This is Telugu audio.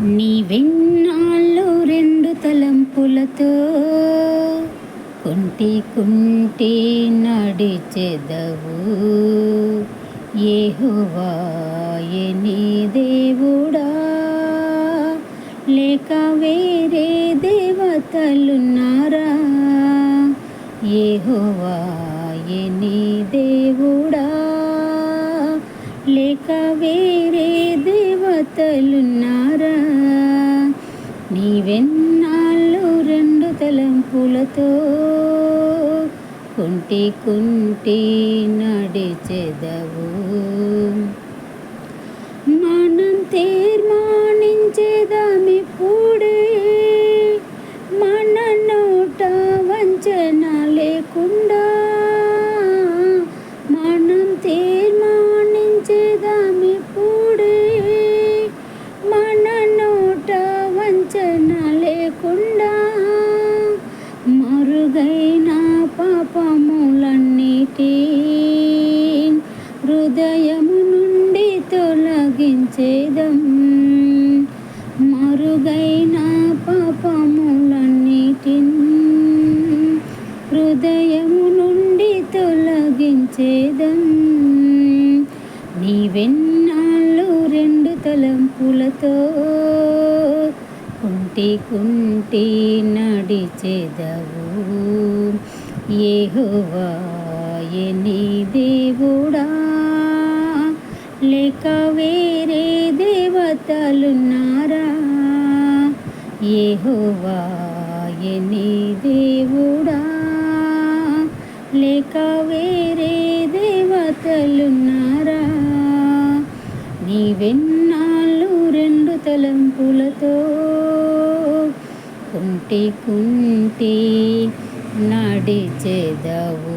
నీ వెన్నాళ్ళు రెండు తలంపులతో కుంటి కుంటి నడిచెదవు. ఏహోవాయే నీ దేవుడా? లేక వేరే దేవతలున్నారా? ఏహోవాయే నీ దేవుడా? లేక వేరే దేవతలున్నారా? నీవెన్నాళ్ళు రెండు తలంపులతో కుంటి కుంటి నడిచెదవు మనం తీర్మా మరుగైన పాపములన్నిటి హృదయము నుండి తొలగించేదం. మరుగైన పాపములన్నిటి హృదయము నుండి తొలగించేదం. నీవెన్నాళ్ళు రెండు తలంపులతో కుంటి కుంటి నడిచెదవు ఏ నీ దేవుడా? లేక వేరే దేవతలున్నారా ఏహోవాయే నీ దేవుడా? లేక వేరే దేవతలున్నారా నీవెన్నాళ్ళు రెండు తలంపులతో కుంటి కుంటి నడిచెదవు.